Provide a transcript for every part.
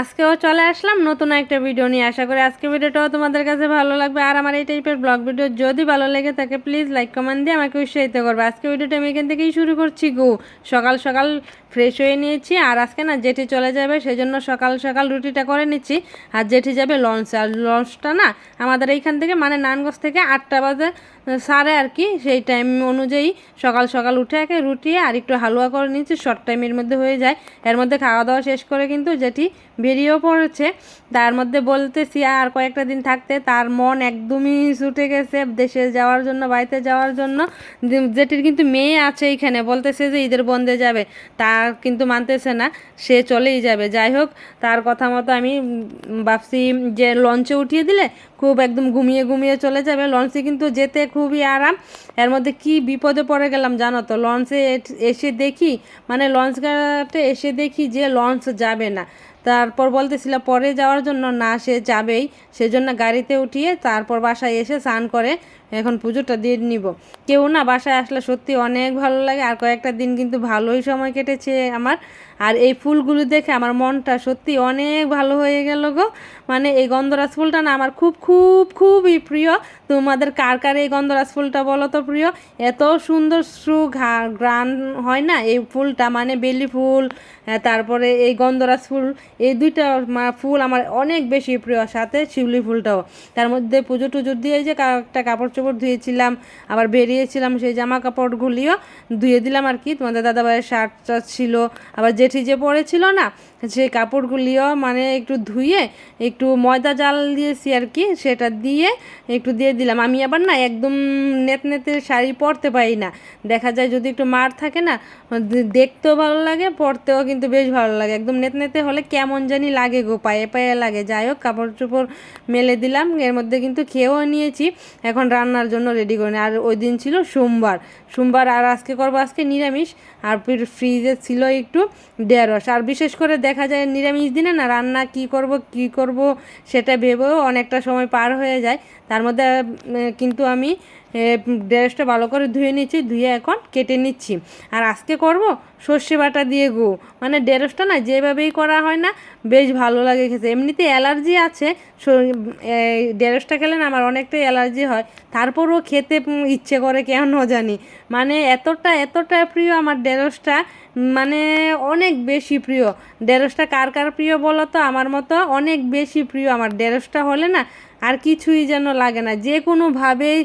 আজকেও চলে আসলাম নতুন একটা ভিডিও নিয়ে। আশা করি আজকে ভিডিওটাও তোমাদের কাছে ভালো লাগবে। আর আমার এই টাইপের ব্লগ ভিডিও যদি ভালো লেগে থাকে প্লিজ লাইক কমেন্ট দিয়ে আমাকে উৎসাহিত করবে। আজকে ভিডিওটা আমি এখান থেকেই শুরু করছি গো। সকাল সকাল ফ্রেশ হয়ে নিয়েছি। আর আজকে না জেঠি চলে যাবে সেই জন্য সকাল সকাল রুটিটা করে নিচ্ছি। আর জেঠি যাবে লঞ্চ আর লঞ্চটা না আমাদের এইখান থেকে মানে নানগঞ্জ থেকে আটটা বাজে সারে আর কি, সেই টাইম অনুযায়ী সকাল সকাল উঠে একে রুটি আর একটু হালুয়া করে নিচ্ছি শর্ট টাইমের মধ্যে হয়ে যায়। এর মধ্যে খাওয়া দাওয়া শেষ করে কিন্তু যেটি বেরিয়েও পড়েছে। তার মধ্যে বলতেছি আর কয়েকটা দিন থাকতে, তার মন একদমই ছুটে গেছে দেশে যাওয়ার জন্য, বাড়িতে যাওয়ার জন্য। যেটির কিন্তু মেয়ে আছে এইখানে, বলতেছে যে ঈদের বন্ধে যাবে। তা কিন্তু মানতেছে না, সে চলেই যাবে। যাই হোক, তার কথা মতো আমি বাপসি যে লঞ্চে উঠিয়ে দিলে, খুব একদম ঘুমিয়ে ঘুমিয়ে চলে যাবে। লঞ্চে কিন্তু যেতে খুবই আরাম। এর মধ্যে কি বিপদে পড়ে গেলাম জানো তো? লঞ্চে এসে দেখি মানে লঞ্চ ঘাটে এসে দেখি যে লঞ্চ যাবে না। তারপর বলতেছিল, পরে যাওয়ার জন্য না, সে যাবেই। সেজন্য গাড়িতে উঠিয়ে তারপর বাসায় এসে স্নান করে এখন পুজোটা দিয়ে নিব। কেউ না বাসায় আসলে সত্যি অনেক ভালো লাগে, আর কয়েকটা দিন কিন্তু ভালোই সময় কেটেছে আমার। আর এই ফুলগুলো দেখে আমার মনটা সত্যি অনেক ভালো হয়ে গেল গো। মানে এই গন্ধরাজ ফুলটা না আমার খুব খুব, খুবই প্রিয়। তোমাদের কার কার এই গন্ধরাজ ফুলটা বলো তো প্রিয়? এত সুন্দর সু গ্রান হয় না এই ফুলটা? মানে বেলি ফুল তারপরে এই গন্ধরাজ ফুল, এই দুইটা ফুল আমার অনেক বেশি প্রিয়। সাথে শিউলি ফুলটাও। তার মধ্যে পুজো টুজো দিয়ে যে একটা কাপড় চোপড় ধুয়েছিলাম, আবার বেরিয়েছিলাম সেই জামা কাপড়গুলিও ধুয়ে দিলাম আর কি। তোমাদের দাদাভাইয়ের শার্ট ছিল, আবার জেঠি যে পরেছিল না সেই কাপড়গুলিও মানে একটু ধুয়ে, একটু ময়দা জাল দিয়েছি আর কি, সেটা দিয়ে একটু দিয়ে দিলাম। আমি আবার না একদম নেত নেতে শাড়ি পরতে পারি না। দেখা যায় যদি একটু মার থাকে না দেখতেও ভালো লাগে, পরতেও কিন্তু বেশ ভালো লাগে। একদম নেত নেতে হলে কেমন জানি লাগে গো, পায়ে পায়ে লাগে। যাই হোক কাপড় চোপড় মেলে দিলাম, এর মধ্যে কিন্তু খেয়েও নিয়েছি। এখন রান্নার জন্য রেডি করে। আর ওই দিন ছিল সোমবার। সোমবার আর আজকে করব আজকে নিরামিষ। আর ফ্রিজে ছিল একটু ঢেঁড়স আর বিশেষ করে দেখা যায় নিরামিষ দিনে না রান্না কি করব কি করব সেটা ভেবেও অনেকটা সময় পার হয়ে যায়। তার মধ্যে কিন্তু আমি ঢেঁড়সটা ভালো করে ধুয়ে নিচ্ছি, ধুয়ে এখন কেটে নিচ্ছি। আর আজকে করব সর্ষে বাটা দিয়ে গো। মানে ঢেঁড়সটা না যেভাবেই করা হয় না, বেশ ভালো লাগে খেতে। এমনিতে অ্যালার্জি আছে ঢেঁড়সটা খেলে না আমার অনেকটাই অ্যালার্জি হয়। তারপরও খেতে ইচ্ছে করে, কেন জানি। মানে এতটা এতটা প্রিয় আমার ঢেঁড়সটা মানে অনেক বেশি প্রিয়। ঢেঁড়সটা কার কার প্রিয় বলো তো? আমার মতো অনেক বেশি প্রিয় আমার ঢেঁড়সটা হলে না আর কিছুই যেন লাগে না। যে কোনোভাবেই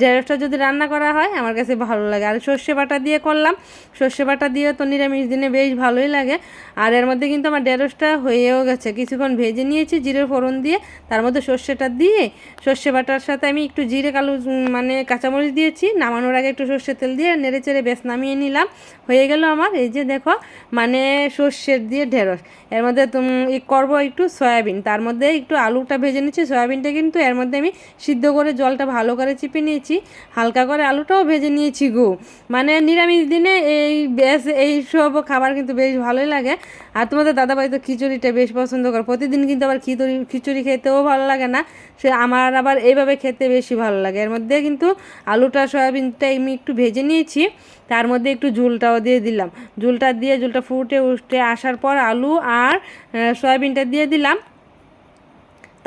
ঢেঁড়সটা যদি রান্না করা হয়, আমার কাছে ভালো লাগে। আর সর্ষে বাটা দিয়ে করলাম। সর্ষে বাটা দিয়ে তো নিরামিষ দিনে বেশ ভালোই লাগে। আর এর মধ্যে কিন্তু আমার ঢেঁড়সটা হয়েও গেছে। কিছুক্ষণ ভেজে নিয়েছি জিরে ফোড়ন দিয়ে। তার মধ্যে সর্ষেটা দিয়ে সর্ষে বাটার সাথে আমি একটু জিরে, কালো মানে কাঁচামরিচ দিয়েছি। নামানোর আগে একটু সর্ষের তেল দিয়ে নেড়ে চেড়ে বেশ নামিয়ে নিলাম। হয়ে গেল আমার এই যে দেখো মানে সর্ষের দিয়ে ঢেঁড়স। এর মধ্যে তুমি করব একটু সয়াবিন। তার মধ্যে একটু আলুটা ভেজে নিচ্ছি। সয়াবিনটা কিন্তু এর মধ্যে আমি সিদ্ধ করে জলটা ভালো করে চিপে নিয়েছি। হালকা করে আলুটাও ভেজে নিয়েছি গো। মানে নিরামিষ দিনে এই বেশ, এই সব খাবার কিন্তু বেশ ভালোই লাগে। আর তোমাদের দাদাভাই তো খিচুড়িটা বেশ পছন্দ করে। প্রতিদিন কিন্তু আবার খিচুড়ি খিচুড়ি খেতেও ভালো লাগে না। সে আমার আবার এইভাবে খেতে বেশি ভালো লাগে। এর মধ্যে কিন্তু আলুটা, সয়াবিনটা আমি একটু ভেজে নিয়েছি। তার মধ্যে একটু ঝুলটাও দিয়ে দিলাম। ঝুলটা দিয়ে, ঝুলটা ফুটে উঠে আসার পর আলু আর সয়াবিনটা দিয়ে দিলাম।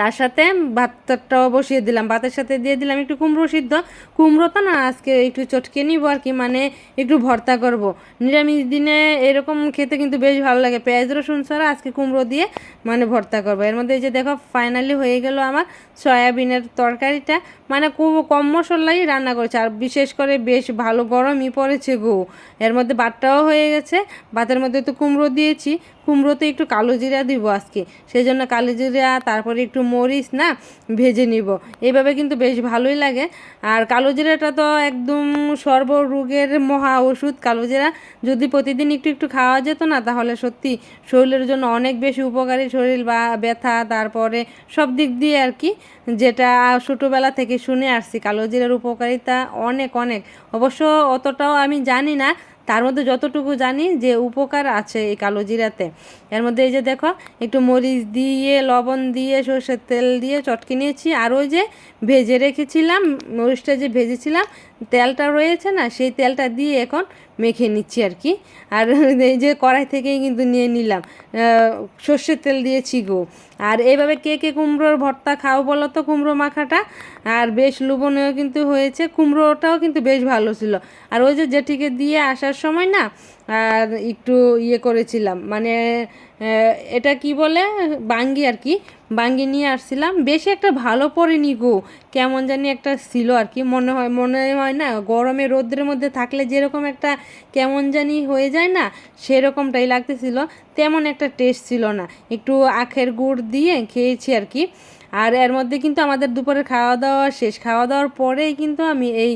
তার সাথে ভাতটাও বসিয়ে দিলাম। ভাতের সাথে দিয়ে দিলাম একটু কুমড়ো সিদ্ধ। কুমড়ো তো না আজকে একটু চটকে নিব আর কি মানে একটু ভর্তা করব। নিরামিষ দিনে এরকম খেতে কিন্তু বেশ ভালো লাগে। পেঁয়াজ, রসুন ছাড়া আজকে কুমড়ো দিয়ে মানে ভর্তা করব। এর মধ্যে এই যে দেখো ফাইনালি হয়ে গেল আমার সয়াবিনের তরকারিটা। মানে খুব কম মশলাই রান্না করেছে। আর বিশেষ করে বেশ ভালো গরমই পড়েছে গো। এর মধ্যে ভাতটাও হয়ে গেছে। ভাতের মধ্যে তো কুমড়ো দিয়েছি। কুমড়োতে একটু কালো জিরা দিব আজকে। সেই জন্য কালো জিরা, তারপরে একটু মরিচ না ভেজে নিব। এইভাবে কিন্তু বেশ ভালোই লাগে। আর কালো জিরাটা তো একদম সর্বরোগের মহা ওষুধ। কালো জিরা যদি প্রতিদিন একটু একটু খাওয়া যেত না, তাহলে সত্যি শরীরের জন্য অনেক বেশি উপকারী। শরীর বা ব্যথা, তারপরে সব দিক দিয়ে আর কি, যেটা ছোটোবেলা থেকে শুনে আসছি। কালো জিরার উপকারিতা অনেক অনেক। অবশ্য অতটাও আমি জানি না তার মধ্যে যতটুকু জানি যে উপকার আছে এই কালো জিরাতে। এর মধ্যে এই যে দেখো, একটু মরিচ দিয়ে, লবণ দিয়ে, সর্ষের তেল দিয়ে চটকে নিয়েছি। আর ওই যে ভেজে রেখেছিলাম, মরিচটা যে ভেজেছিলাম, তেলটা রয়েছে না, সেই তেলটা দিয়ে এখন মেখে নিচ্ছি আর কি। আর এই যে কড়াই থেকেই কিন্তু নিয়ে নিলাম। সর্ষের তেল দিয়েছি গো। আর এইভাবে কে কে কুমড়োর ভর্তা খাও বলো তো কুমড়ো মাখাটা। আর বেশ লুবনীয় কিন্তু হয়েছে। কুমড়োটাও কিন্তু বেশ ভালো ছিল। আর ওই যে জেঠিকে দিয়ে আসার সময় না আর একটু ইয়ে করেছিলাম। মানে এটা কি বলে? বাঙ্গি আর কি। বাঙ্গি নিয়ে আসছিলাম। বেশি একটা ভালো পড়েনি গো। কেমন জানি একটা ছিল আর কি। মনে হয় মনে হয় না, গরমে রোদ্রের মধ্যে থাকলে যেরকম একটা কেমন জানি হয়ে যায় না, সেরকমটাই লাগতেছিল। তেমন একটা টেস্ট ছিল না। একটু আখের গুড় দিয়ে খেয়েছি আর কি। আর এর মধ্যে কিন্তু আমাদের দুপুরে খাওয়া দাওয়া শেষ খাওয়া দাওয়ার পরেই কিন্তু আমি এই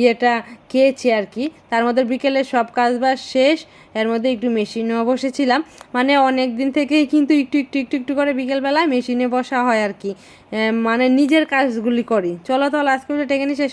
ইয়েটা খেয়েছি আর কি। তার মধ্যে বিকেলে সব কাজ বাজ শেষ, এর মধ্যে একটু মেশিনেও বসেছিলাম। মানে অনেক দিন থেকেই কিন্তু একটু একটু একটু একটু করে বিকেলবেলায় মেশিনে বসা হয় আর কি। মানে নিজের কাজগুলি করি। চলো তাহলে আজকে টেকে নিয়ে শেষ